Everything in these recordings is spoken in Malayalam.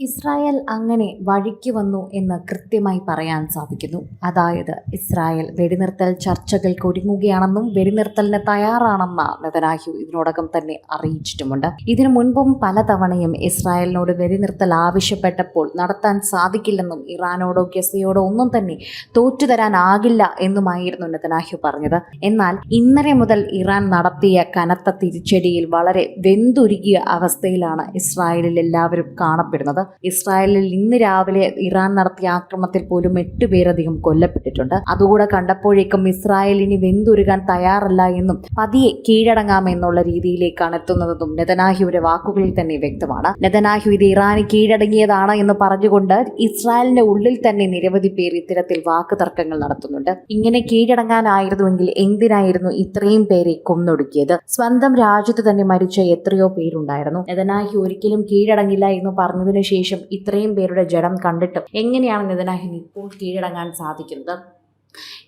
ഇസ്രായേൽ അങ്ങനെ വഴിക്ക് വന്നു എന്ന് കൃത്യമായി പറയാൻ സാധിക്കുന്നു. അതായത് ഇസ്രായേൽ വെടിനിർത്തൽ ചർച്ചകൾക്ക് ഒരുങ്ങുകയാണെന്നും വെടിനിർത്തലിന് തയ്യാറാണെന്ന നെതനാഹ്യു ഇതിനോടകം തന്നെ അറിയിച്ചിട്ടുമുണ്ട്. ഇതിനു മുൻപും പലതവണയും ഇസ്രായേലിനോട് വെടിനിർത്തൽ ആവശ്യപ്പെട്ടപ്പോൾ നടത്താൻ സാധിക്കില്ലെന്നും ഇറാനോടോ ഗസയോടോ ഒന്നും തന്നെ തോറ്റുതരാനാകില്ല എന്നുമായിരുന്നു നെതനാഹ്യു പറഞ്ഞത്. എന്നാൽ ഇന്നലെ മുതൽ ഇറാൻ നടത്തിയ കനത്ത തിരിച്ചടിയിൽ വളരെ വെന്തുരുകിയ അവസ്ഥയിലാണ് ഇസ്രായേലിൽ എല്ലാവരും കാണപ്പെടുന്നത്. ഇസ്രായേലിൽ ഇന്ന് രാവിലെ ഇറാൻ നടത്തിയ ആക്രമണത്തിൽ പോലും എട്ട് പേരധികം കൊല്ലപ്പെട്ടിട്ടുണ്ട്. അതുകൂടെ കണ്ടപ്പോഴേക്കും ഇസ്രായേൽ ഇനി വെന്തുരുകാൻ തയ്യാറല്ല എന്നും പതിയെ കീഴടങ്ങാമെന്നുള്ള രീതിയിലേക്കാണ് എത്തുന്നതെന്നും നെതനാഹ്യുവിന്റെ വാക്കുകളിൽ തന്നെ വ്യക്തമാണ്. നെതനാഹ്യു ഇത് ഇറാന് കീഴടങ്ങിയതാണ് എന്ന് പറഞ്ഞുകൊണ്ട് ഇസ്രായേലിന്റെ ഉള്ളിൽ തന്നെ നിരവധി പേർ ഇത്തരത്തിൽ വാക്ക് തർക്കങ്ങൾ നടത്തുന്നുണ്ട്. ഇങ്ങനെ കീഴടങ്ങാനായിരുന്നുവെങ്കിൽ എന്തിനായിരുന്നു ഇത്രയും പേരെ കൊന്നൊടുക്കിയത്? സ്വന്തം രാജ്യത്ത് തന്നെ മരിച്ച എത്രയോ പേരുണ്ടായിരുന്നു. നെതനാഹ്യു ഒരിക്കലും കീഴടങ്ങില്ല എന്ന് പറഞ്ഞതിനു ശേഷം ഇത്രയും പേരുടെ ജഡം കണ്ടിട്ടും എങ്ങനെയാണ് നെതനാഹ്യുവിന് ഇപ്പോൾ കീഴടങ്ങാൻ സാധിക്കുന്നത്?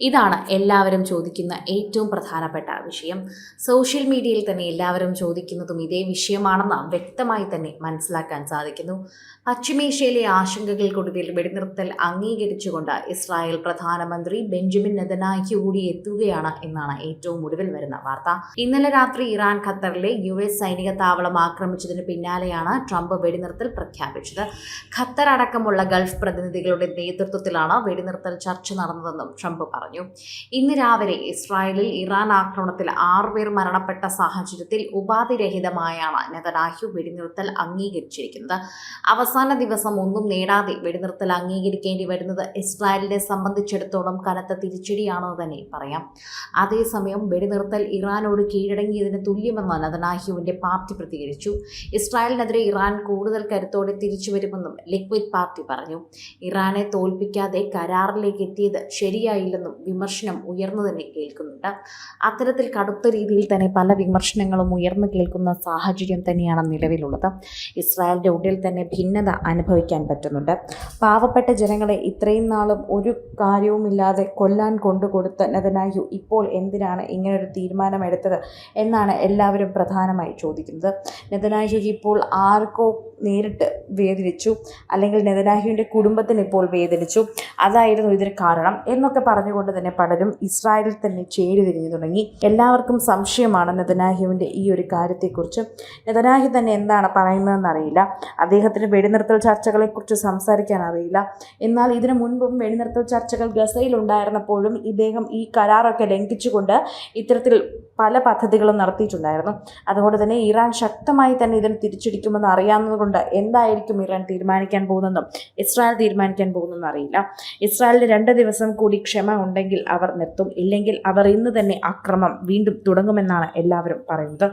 ഇതാണ് എല്ലാവരും ചോദിക്കുന്ന ഏറ്റവും പ്രധാനപ്പെട്ട വിഷയം. സോഷ്യൽ മീഡിയയിൽ തന്നെ എല്ലാവരും ചോദിക്കുന്നതും ഇതേ വിഷയമാണെന്ന് വ്യക്തമായി തന്നെ മനസ്സിലാക്കാൻ സാധിക്കുന്നു. പശ്ചിമേഷ്യയിലെ ആശങ്കകൾക്കൊടുവിൽ വെടിനിർത്തൽ അംഗീകരിച്ചുകൊണ്ട് ഇസ്രായേൽ പ്രധാനമന്ത്രി ബെഞ്ചമിൻ നെതനായിക്ക് കൂടി എത്തുകയാണ് എന്നാണ് ഏറ്റവും ഒടുവിൽ വരുന്ന വാർത്ത. ഇന്നലെ രാത്രി ഇറാൻ ഖത്തറിലെ യു എസ് സൈനിക താവളം ആക്രമിച്ചതിന് പിന്നാലെയാണ് ട്രംപ് വെടിനിർത്തൽ പ്രഖ്യാപിച്ചത്. ഖത്തർ അടക്കമുള്ള ഗൾഫ് പ്രതിനിധികളുടെ നേതൃത്വത്തിലാണ് വെടിനിർത്തൽ ചർച്ച നടന്നതെന്നും ട്രംപ് പറഞ്ഞു. ഇന്ന് രാവിലെ ഇസ്രായേലിൽ ഇറാൻ ആക്രമണത്തിൽ ആറുപേർ മരണപ്പെട്ട സാഹചര്യത്തിൽ ഉപാധിരഹിതമായാണ് നെതനാഹ്യു വെടിനിർത്തൽ അംഗീകരിച്ചിരിക്കുന്നത്. അവസാന ദിവസം ഒന്നും നേടാതെ വെടിനിർത്തൽ അംഗീകരിക്കേണ്ടി വരുന്നത് ഇസ്രായേലിനെ സംബന്ധിച്ചിടത്തോളം കനത്ത തിരിച്ചടിയാണെന്ന് തന്നെ പറയാം. അതേസമയം വെടിനിർത്തൽ ഇറാനോട് കീഴടങ്ങിയതിന് തുല്യമെന്ന് നെതനാഹ്യുവിന്റെ പാർട്ടി പ്രതികരിച്ചു. ഇസ്രായേലിനെതിരെ ഇറാൻ കൂടുതൽ കരുത്തോടെ തിരിച്ചു വരുമെന്നും ലിക്വിഡ് പാർട്ടി പറഞ്ഞു. ഇറാനെ തോൽപ്പിക്കാതെ കരാറിലേക്ക് എത്തിയത് ശരിയായില്ലെന്നും വിമർശനം ഉയർന്നു തന്നെ കേൾക്കുന്നുണ്ട്. അത്തരത്തിൽ കടുത്ത രീതിയിൽ തന്നെ പല വിമർശനങ്ങളും ഉയർന്നു കേൾക്കുന്ന സാഹചര്യം തന്നെയാണ് നിലവിലുള്ളത്. ഇസ്രായേലിന്റെ ഉള്ളിൽ തന്നെ ഭിന്നത അനുഭവിക്കാൻ പറ്റുന്നുണ്ട്. പാവപ്പെട്ട ജനങ്ങളെ ഇത്രയും നാളും ഒരു കാര്യവുമില്ലാതെ കൊല്ലാൻ കൊണ്ടുകൊടുത്ത നെതനാഹു ഇപ്പോൾ എന്തിനാണ് ഇങ്ങനൊരു തീരുമാനമെടുത്തത് എന്നാണ് എല്ലാവരും പ്രധാനമായി ചോദിക്കുന്നത്. നെതനാഹു ഇപ്പോൾ ആർക്കോ നേരിട്ട് വേദനിച്ചു അല്ലെങ്കിൽ നെതനാഹുവിന്റെ കുടുംബത്തിന് ഇപ്പോൾ വേദനിച്ചു. അതായിരുന്നു ഇതിന് കാരണം. എന്നൊക്കെ പറഞ്ഞുകൊണ്ട് തന്നെ പലരും ഇസ്രായേലിൽ തന്നെ ചേരി തിരിഞ്ഞു തുടങ്ങി. എല്ലാവർക്കും സംശയമാണ് നെതനാഹുവിന്റെ ഈ ഒരു കാര്യത്തെക്കുറിച്ച്. നെതനാഹു തന്നെ എന്താണ് പറയുന്നതെന്ന് അറിയില്ല. അദ്ദേഹത്തിന് വെടിനിർത്തൽ ചർച്ചകളെക്കുറിച്ച് സംസാരിക്കാൻ അറിയില്ല. എന്നാൽ ഇതിനു മുൻപും വെടിനിർത്തൽ ചർച്ചകൾ ഗസയിൽ ഉണ്ടായിരുന്നപ്പോഴും ഇദ്ദേഹം ഈ കരാറൊക്കെ ലംഘിച്ചുകൊണ്ട് ഇത്തരത്തിൽ പല പദ്ധതികളും നടത്തിയിട്ടുണ്ടായിരുന്നു. അതുകൊണ്ട് തന്നെ ഇറാൻ ശക്തമായി തന്നെ ഇതിന് തിരിച്ചടിക്കുമെന്ന് അറിയാവുന്നതുകൊണ്ട് എന്തായിരിക്കും ഇറാൻ തീരുമാനിക്കാൻ പോകുന്നതെന്നും ഇസ്രായേൽ തീരുമാനിക്കാൻ പോകുന്നതെന്നും അറിയില്ല. ഇസ്രായേലിന് രണ്ട് ദിവസം കൂടി ക്ഷമ ഉണ്ടെങ്കിൽ അവർ നിർത്തും. ഇല്ലെങ്കിൽ അവർ ഇന്ന് തന്നെ അക്രമം വീണ്ടും തുടങ്ങുമെന്നാണ് എല്ലാവരും പറയുന്നത്.